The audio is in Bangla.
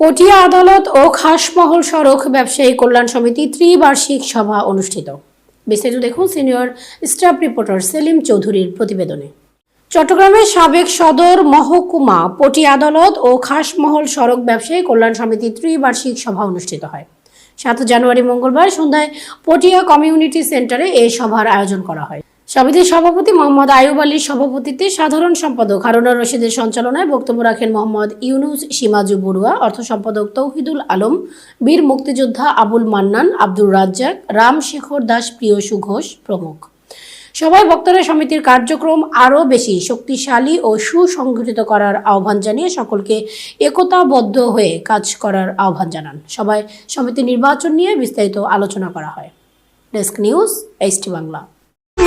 পটিয়া আদালত ও খাসমহল সড়ক ব্যবসায়ী কল্যাণ সমিতি ত্রিবার্ষিক সভা অনুষ্ঠিত। বিস্তারিত দেখুন সিনিয়র স্টাফ রিপোর্টার সেলিম চৌধুরীর প্রতিবেদনে। চট্টগ্রামের সাবেক সদর মহকুমা পটিয়া আদালত ও খাসমহল সড়ক ব্যবসায়ী কল্যাণ সমিতি ত্রিবার্ষিক সভা অনুষ্ঠিত হয়। সাত জানুয়ারি মঙ্গলবার সন্ধ্যায় পটিয়া কমিউনিটি সেন্টারে এই সভার আয়োজন করা হয়। সমিতির সভাপতি মোহাম্মদ আয়ুব আলীর সভাপতিত্বে সাধারণ সম্পাদক হারুনা রশিদের সঞ্চালনায় বক্তব্য রাখেন মোহাম্মদ ইউনুস সীমাজু বড়ুয়া, অর্থ সম্পাদক তৌহিদুল আলম, বীর মুক্তিযোদ্ধা আবুল মান্নান, আব্দুর রাজ্জাক, রাম শেখর দাস প্রিয় সুঘোষ প্রমুখ। সভায় বক্তারা সমিতির কার্যক্রম আরও বেশি শক্তিশালী ও সুসংগঠিত করার আহ্বান জানিয়ে সকলকে একতাবদ্ধ হয়ে কাজ করার আহ্বান জানান। সবাই সমিতি নির্বাচন নিয়ে বিস্তারিত আলোচনা করা হয়। Desk news, HT Bangla.